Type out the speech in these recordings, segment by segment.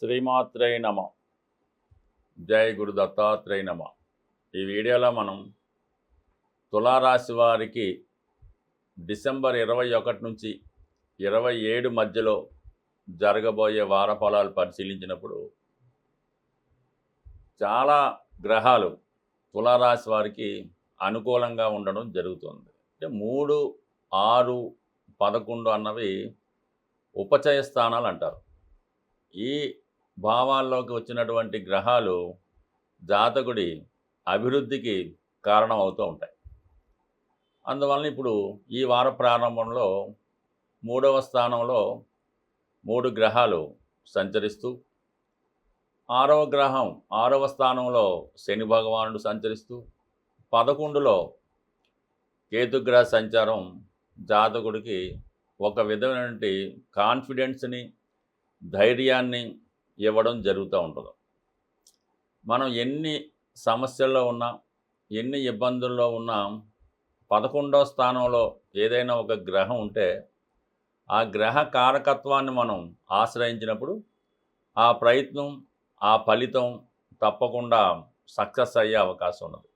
శ్రీమాత్రై నమ. జై గురు దత్తాత్రేయ నమ. ఈ వీడియోలో మనం తులారాశి వారికి డిసెంబర్ ఇరవై ఒకటి నుంచి ఇరవై ఏడు మధ్యలో జరగబోయే వార ఫలాలు పరిశీలించినప్పుడు చాలా గ్రహాలు తులారాశి వారికి అనుకూలంగా ఉండడం జరుగుతుంది. అంటే మూడు ఆరు పదకొండు అన్నవి ఉపచయ స్థానాలు అంటారు. ఈ భావాల్లోకి వచ్చినటువంటి గ్రహాలు జాతకుడి అభివృద్ధికి కారణం అవుతూ ఉంటాయి. అందువలన ఇప్పుడు ఈ వార ప్రారంభంలో మూడవ స్థానంలో మూడు గ్రహాలు సంచరిస్తూ ఆరవ గ్రహం ఆరవ స్థానంలో శని భగవానుడు సంచరిస్తూ పదకొండులో కేతుగ్రహ సంచారం జాతకుడికి ఒక విధమైనటువంటి కాన్ఫిడెన్స్ని ధైర్యాన్ని ఇవ్వడం జరుగుతూ ఉంటుంది. మనం ఎన్ని సమస్యల్లో ఉన్నా ఎన్ని ఇబ్బందుల్లో ఉన్నా పదకొండవ స్థానంలో ఏదైనా ఒక గ్రహం ఉంటే ఆ గ్రహ కారకత్వాన్ని మనం ఆశ్రయించినప్పుడు ఆ ప్రయత్నం ఆ ఫలితం తప్పకుండా సక్సెస్ అయ్యే అవకాశం ఉన్నది.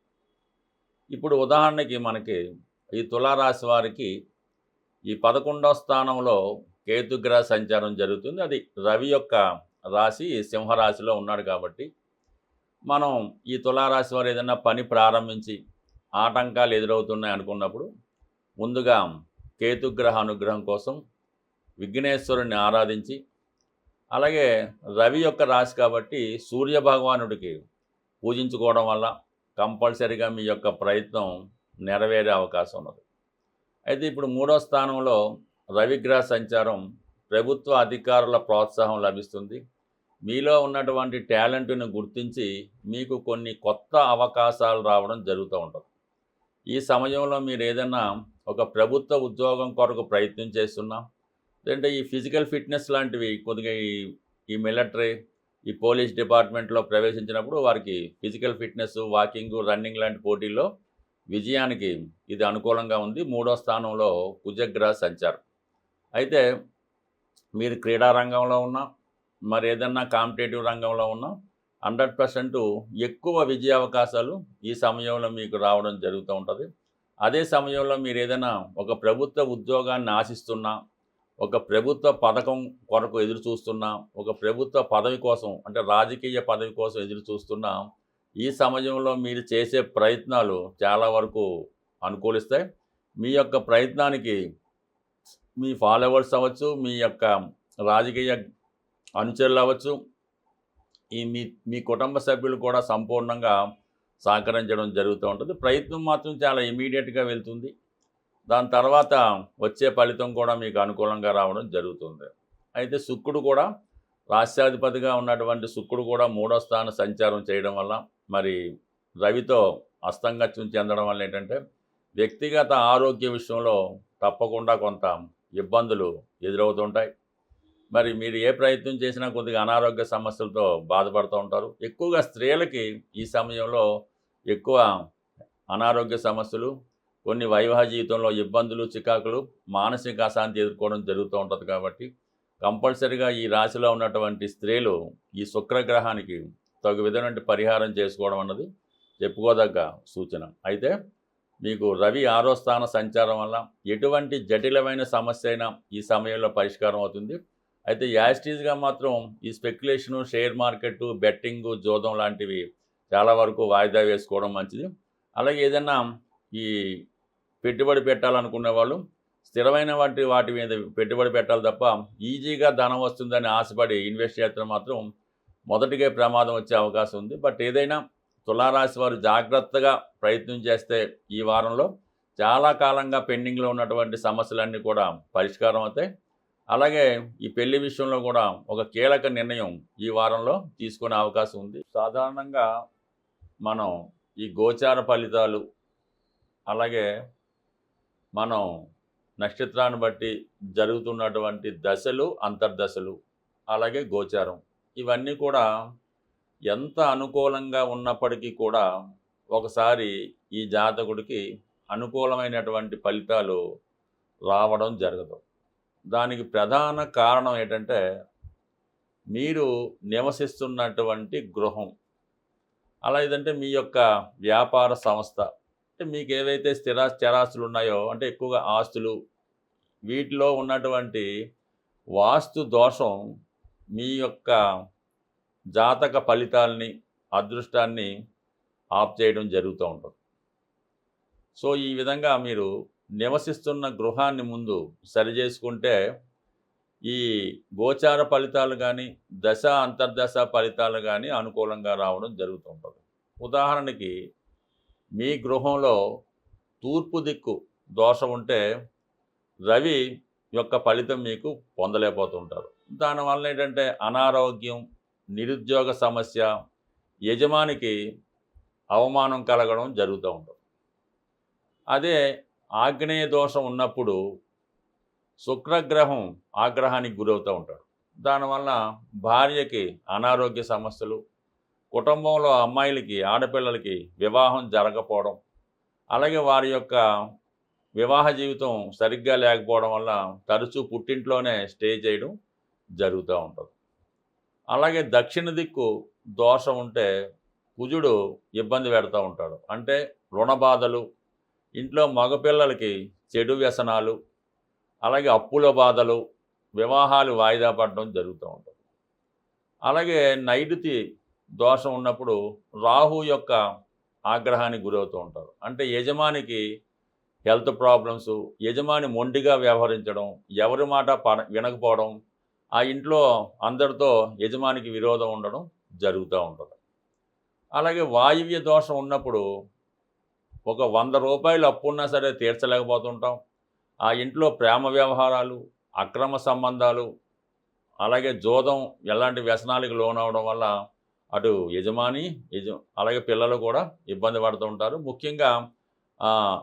ఇప్పుడు ఉదాహరణకి మనకి ఈ తులారాశి వారికి ఈ పదకొండవ స్థానంలో కేతుగ్రహ సంచారం జరుగుతుంది. అది రవి యొక్క రాశి సింహరాశిలో ఉన్నాడు కాబట్టి మనం ఈ తులారాశి వారు ఏదైనా పని ప్రారంభించి ఆటంకాలు ఎదురవుతున్నాయి అనుకున్నప్పుడు ముందుగా కేతుగ్రహ అనుగ్రహం కోసం విఘ్నేశ్వరుని ఆరాధించి అలాగే రవి యొక్క రాశి కాబట్టి సూర్య భగవానుడికి పూజించుకోవడం వల్ల కంపల్సరీగా మీ యొక్క ప్రయత్నం నెరవేరే అవకాశం ఉన్నది. అయితే ఇప్పుడు మూడో స్థానంలో రవిగ్రహ సంచారం ప్రభుత్వ అధికారుల ప్రోత్సాహం లభిస్తుంది. మీలో ఉన్నటువంటి టాలెంట్ను గుర్తించి మీకు కొన్ని కొత్త అవకాశాలు రావడం జరుగుతూ ఉంటుంది. ఈ సమయంలో మీరు ఏదైనా ఒక ప్రభుత్వ ఉద్యోగం కొరకు ప్రయత్నం చేస్తున్నా లేదంటే ఈ ఫిజికల్ ఫిట్నెస్ లాంటివి కొద్దిగా ఈ ఈ మిలిటరీ ఈ పోలీస్ డిపార్ట్మెంట్లో ప్రవేశించినప్పుడు వారికి ఫిజికల్ ఫిట్నెస్ వాకింగ్ రన్నింగ్ లాంటి పోటీల్లో విజయానికి ఇది అనుకూలంగా ఉంది. మూడో స్థానంలో కుజగ్రహ సంచారం. అయితే మీరు క్రీడా రంగంలో ఉన్నా మరి ఏదన్నా కాంపిటేటివ్ రంగంలో ఉన్నా హండ్రెడ్ పర్సెంట్ ఎక్కువ విజయ అవకాశాలు ఈ సమయంలో మీకు రావడం జరుగుతూ ఉంటుంది. అదే సమయంలో మీరు ఏదైనా ఒక ప్రభుత్వ ఉద్యోగాన్ని ఆశిస్తున్నా ఒక ప్రభుత్వ పథకం కొరకు ఎదురు చూస్తున్నా ఒక ప్రభుత్వ పదవి కోసం అంటే రాజకీయ పదవి కోసం ఎదురు చూస్తున్నా ఈ సమయంలో మీరు చేసే ప్రయత్నాలు చాలా వరకు అనుకూలిస్తాయి. మీ యొక్క ప్రయత్నానికి మీ ఫాలోవర్స్ అవ్వచ్చు మీ యొక్క రాజకీయ అనుచరులు అవ్వచ్చు. ఈ మీ మీ కుటుంబ సభ్యులు కూడా సంపూర్ణంగా సహకరించడం జరుగుతూ ఉంటుంది. ప్రయత్నం మాత్రం చాలా ఇమీడియట్గా వెళ్తుంది. దాని తర్వాత వచ్చే ఫలితం కూడా మీకు అనుకూలంగా రావడం జరుగుతుంది. అయితే శుక్రుడు కూడా రాష్ట్రాధిపతిగా ఉన్నటువంటి శుక్రుడు కూడా మూడో స్థాన సంచారం చేయడం వల్ల మరి రవితో అస్తంగత్యం చెందడం వల్ల ఏంటంటే వ్యక్తిగత ఆరోగ్య విషయంలో తప్పకుండా కొంత ఇబ్బందులు ఎదురవుతుంటాయి మరి మీరు ఏ ప్రయత్నం చేసినా కొద్దిగా అనారోగ్య సమస్యలతో బాధపడుతూ ఉంటారు. ఎక్కువగా స్త్రీలకి ఈ సమయంలో ఎక్కువ అనారోగ్య సమస్యలు కొన్ని వైవాహ జీవితంలో ఇబ్బందులు చికాకులు మానసిక అశాంతి ఎదుర్కోవడం జరుగుతూ ఉంటుంది కాబట్టి కంపల్సరిగా ఈ రాశిలో ఉన్నటువంటి స్త్రీలు ఈ శుక్రగ్రహానికి తగు విధమైన పరిహారం చేసుకోవడం అన్నది చెప్పుకోదగ్గ సూచన. అయితే మీకు రవి ఆరో స్థాన సంచారం వల్ల ఎటువంటి జటిలమైన సమస్య అయినా ఈ సమయంలో పరిష్కారం అవుతుంది. అయితే యాస్టీజ్గా మాత్రం ఈ స్పెక్యులేషను షేర్ మార్కెట్ బెట్టింగ్ జోదం లాంటివి చాలా వరకు వాయిదా వేసుకోవడం మంచిది. అలాగే ఏదైనా ఈ పెట్టుబడి పెట్టాలనుకునే వాళ్ళు స్థిరమైన వాటి వాటి మీద పెట్టుబడి పెట్టాలి తప్ప ఈజీగా ధనం వస్తుందని ఆశపడి ఇన్వెస్ట్ చేస్తే మాత్రం మొదటిగా ప్రమాదం వచ్చే అవకాశం ఉంది. బట్ ఏదైనా తులారాశి వారు జాగ్రత్తగా ప్రయత్నం చేస్తే ఈ వారంలో చాలా కాలంగా పెండింగ్లో ఉన్నటువంటి సమస్యలన్నీ కూడా పరిష్కారం అవుతాయి. అలాగే ఈ పెళ్ళి విషయంలో కూడా ఒక కీలక నిర్ణయం ఈ వారంలో తీసుకునే అవకాశం ఉంది. సాధారణంగా మనం ఈ గోచార ఫలితాలు అలాగే మనం నక్షత్రాన్ని బట్టి జరుగుతున్నటువంటి దశలు అంతర్దశలు అలాగే గోచారం ఇవన్నీ కూడా ఎంత అనుకూలంగా ఉన్నప్పటికీ కూడా ఒకసారి ఈ జాతకుడికి అనుకూలమైనటువంటి ఫలితాలు రావడం జరగదు. దానికి ప్రధాన కారణం ఏంటంటే మీరు నివసిస్తున్నటువంటి గృహం అలా ఇదంటే మీ యొక్క వ్యాపార సంస్థ అంటే మీకు ఏవైతే స్థిర స్థిరాస్తులు ఉన్నాయో అంటే ఎక్కువగా ఆస్తులు వీటిలో ఉన్నటువంటి వాస్తు దోషం మీ యొక్క జాతక ఫలితాల్ని అదృష్టాన్ని ఆప్ చేయడం జరుగుతూ ఉంటుంది. సో ఈ విధంగా మీరు నివసిస్తున్న గృహాన్ని ముందు సరి చేసుకుంటే ఈ గోచార ఫలితాలు కానీ దశ అంతర్దశ ఫలితాలు కానీ అనుకూలంగా రావడం జరుగుతుంటుంది. ఉదాహరణకి మీ గృహంలో తూర్పు దిక్కు దోషం ఉంటే రవి యొక్క ఫలితం మీకు పొందలేకపోతుంటారు. దానివల్ల ఏంటంటే అనారోగ్యం నిరుద్యోగ సమస్య యజమానికి అవమానం కలగడం జరుగుతూ ఉంటుంది. అదే ఆగ్నేయ దోషం ఉన్నప్పుడు శుక్రగ్రహం ఆగ్రహానికి గురవుతూ ఉంటాడు. దానివల్ల భార్యకి అనారోగ్య సమస్యలు కుటుంబంలో అమ్మాయిలకి ఆడపిల్లలకి వివాహం జరగకపోవడం అలాగే వారి యొక్క వివాహ జీవితం సరిగ్గా లేకపోవడం వల్ల తరచూ పుట్టింట్లోనే స్టే చేయడం జరుగుతూ ఉంటుంది. అలాగే దక్షిణ దిక్కు దోషం ఉంటే కుజుడు ఇబ్బంది పెడతా ఉంటాడు. అంటే రుణ బాధలు ఇంట్లో మగపిల్లలకి చెడు వ్యసనాలు అలాగే అప్పుల బాధలు వివాహాలు వాయిదా పడడం జరుగుతూ ఉంటుంది. అలాగే నైరుతి దోషం ఉన్నప్పుడు రాహు యొక్క ఆగ్రహానికి గురవుతూ ఉంటారు. అంటే యజమానికి హెల్త్ ప్రాబ్లమ్స్ యజమాని మొండిగా వ్యవహరించడం ఎవరి మాట పడ వినకపోవడం ఆ ఇంట్లో అందరితో యజమానికి విరోధం ఉండడం జరుగుతూ ఉంటుంది. అలాగే వాయువ్య దోషం ఉన్నప్పుడు ఒక వంద రూపాయలు అప్పున్నా సరే తీర్చలేకపోతుంటాం. ఆ ఇంట్లో ప్రేమ వ్యవహారాలు అక్రమ సంబంధాలు అలాగే జోదం ఎలాంటి వ్యసనాలకు లోనవడం వల్ల అటు యజమాని యజ అలాగే పిల్లలు కూడా ఇబ్బంది పడుతూ ఉంటారు. ముఖ్యంగా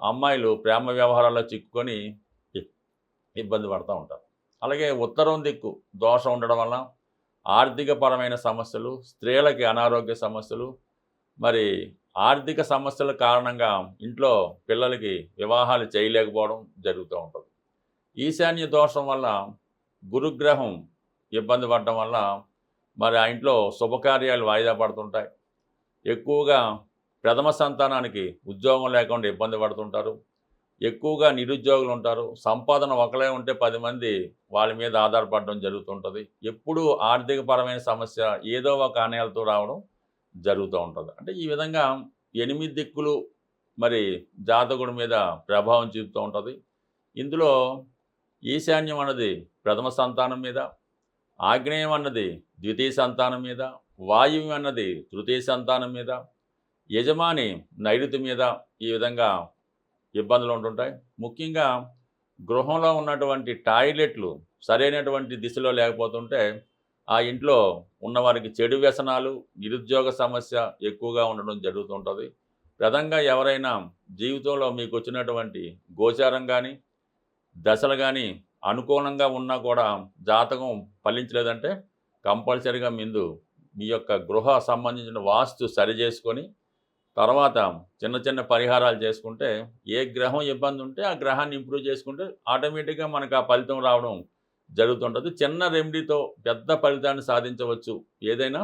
అమ్మాయిలు ప్రేమ వ్యవహారాల్లో చిక్కుకొని ఇబ్బంది పడుతూ ఉంటారు. అలాగే ఉత్తరం దిక్కు దోషం ఉండడం వల్ల ఆర్థికపరమైన సమస్యలు స్త్రీలకి అనారోగ్య సమస్యలు మరి ఆర్థిక సమస్యల కారణంగా ఇంట్లో పిల్లలకి వివాహాలు చేయలేకపోవడం జరుగుతూ ఉంటుంది. ఈశాన్య దోషం వల్ల గురుగ్రహం ఇబ్బంది పడడం వల్ల మరి ఆ ఇంట్లో శుభకార్యాలు వాయిదా పడుతుంటాయి. ఎక్కువగా ప్రథమ సంతానానికి ఉద్యోగం లేకుండా ఇబ్బంది పడుతుంటారు. ఎక్కువగా నిరుద్యోగులు ఉంటారు. సంపాదన ఒకలే ఉంటే పది మంది వాళ్ళ మీద ఆధారపడడం జరుగుతుంటుంది. ఎప్పుడూ ఆర్థికపరమైన సమస్య ఏదో ఒక ఆనయాలతో రావడం జరుగుతూ ఉంటుంది. అంటే ఈ విధంగా ఎనిమిది దిక్కులు మరి జాతకుడి మీద ప్రభావం చూపుతూ ఉంటుంది. ఇందులో ఈశాన్యం అన్నది ప్రథమ సంతానం మీద ఆగ్నేయం అన్నది ద్వితీయ సంతానం మీద వాయువు అన్నది తృతీయ సంతానం మీద యజమాని నైరుతి మీద ఈ విధంగా ఇబ్బందులు ఉంటుంటాయి. ముఖ్యంగా గృహంలో ఉన్నటువంటి టాయిలెట్లు సరైనటువంటి దిశలో లేకపోతుంటే ఆ ఇంట్లో ఉన్నవారికి చెడు వ్యసనాలు నిరుద్యోగ సమస్య ఎక్కువగా ఉండడం జరుగుతుంటుంది. ప్రధంగా ఎవరైనా జీవితంలో మీకు వచ్చినటువంటి గోచారం కానీ దశలు కానీ అనుకూలంగా ఉన్నా కూడా జాతకం ఫలించలేదంటే కంపల్సరీగా ముందు మీ యొక్క గృహ సంబంధించిన వాస్తు సరి చేసుకొని తర్వాత చిన్న చిన్న పరిహారాలు చేసుకుంటే ఏ గ్రహం ఇబ్బంది ఉంటే ఆ గ్రహాన్ని ఇంప్రూవ్ చేసుకుంటే ఆటోమేటిక్గా మనకు ఆ ఫలితం రావడం జరుగుతుంటుంది. చిన్న రెమెడీతో పెద్ద ఫలితాన్ని సాధించవచ్చు. ఏదైనా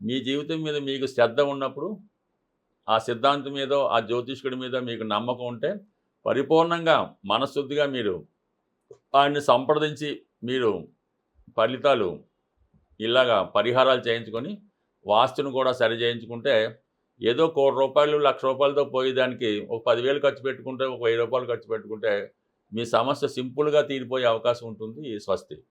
మీ జీవితం మీద మీకు శ్రద్ధ ఉన్నప్పుడు ఆ సిద్ధాంతం మీద ఆ జ్యోతిష్కుడి మీద మీకు నమ్మకం ఉంటే పరిపూర్ణంగా మనశుద్ధిగా మీరు ఆయన్ని సంప్రదించి మీరు ఫలితాలు ఇలాగా పరిహారాలు చేయించుకొని వాస్తును కూడా సరి చేయించుకుంటే ఏదో కోటి రూపాయలు లక్ష రూపాయలతో పోయేదానికి ఒక పదివేలు ఖర్చు పెట్టుకుంటే ఒక వెయ్యి రూపాయలు ఖర్చు పెట్టుకుంటే మీ సమస్య సింపుల్గా తీరిపోయే అవకాశం ఉంటుంది స్వస్తి.